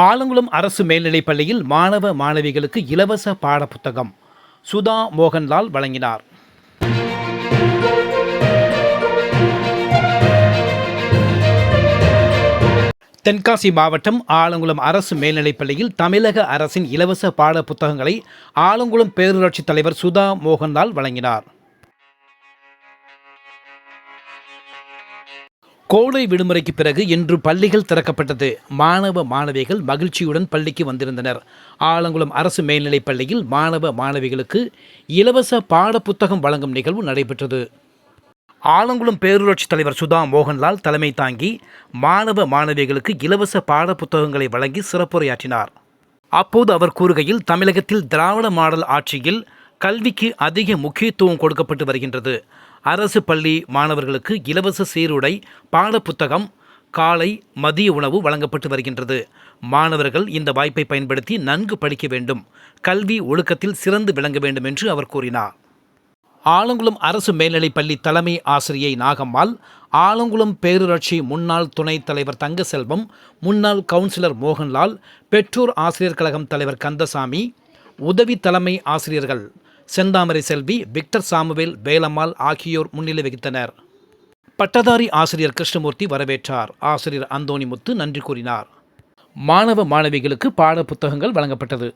ஆலங்குளம் அரசு மேல்நிலைப் பள்ளியில் மாணவ மாணவிகளுக்கு இலவச பாடப்புத்தகம். சுதா மோகன்லால் வழங்கினார். தென்காசி மாவட்டம் ஆலங்குளம் அரசு மேல்நிலைப் பள்ளியில் தமிழக அரசின் இலவச பாட புத்தகங்களை ஆலங்குளம் பேரூராட்சி தலைவர் சுதா மோகன்லால் வழங்கினார். கோடை விடுமுறைக்கு பிறகு இன்று பள்ளிகள் திறக்கப்பட்டது. மாணவ மாணவிகள் மகிழ்ச்சியுடன் பள்ளிக்கு வந்திருந்தனர். ஆலங்குளம் அரசு மேல்நிலைப் பள்ளியில் மாணவ மாணவிகளுக்கு இலவச பாடப்புத்தகம் வழங்கும் நிகழ்வு நடைபெற்றது. ஆலங்குளம் பேரூராட்சி தலைவர் சுதா மோகன்லால் தலைமை தாங்கி மாணவ மாணவிகளுக்கு இலவச பாடப்புத்தகங்களை வழங்கி சிறப்புரையாற்றினார். அப்போது அவர் கூறுகையில் தமிழகத்தில் திராவிட மாடல் ஆட்சியில் கல்விக்கு அதிக முக்கியத்துவம் கொடுக்கப்பட்டு வருகின்றது. அரசு பள்ளி மாணவர்களுக்கு இலவச சீருடை பாடப்புத்தகம் காலை மதிய உணவு வழங்கப்பட்டு வருகின்றது. மாணவர்கள் இந்த வாய்ப்பை பயன்படுத்தி நன்கு படிக்க வேண்டும். கல்வி ஒழுக்கத்தில் சிறந்து விளங்க வேண்டும் என்று அவர் கூறினார். ஆலங்குளம் அரசு மேல்நிலைப் பள்ளி தலைமை ஆசிரியை நாகம்மாள் ஆலங்குளம் பேரூராட்சி முன்னாள் துணைத் தலைவர் தங்கசெல்வம் முன்னாள் கவுன்சிலர் மோகன்லால் பெற்றோர் ஆசிரியர் கழகம் தலைவர் கந்தசாமி உதவி தலைமை ஆசிரியர்கள் செந்தாமரை செல்வி விக்டர் சாமுவேல் வேலம்மாள் ஆகியோர் முன்னிலை வகித்தனர். பட்டதாரி ஆசிரியர் கிருஷ்ணமூர்த்தி வரவேற்றார். ஆசிரியர் அந்தோணிமுத்து நன்றி கூறினார். மாணவ மாணவிகளுக்கு பாட புத்தகங்கள் வழங்கப்பட்டது.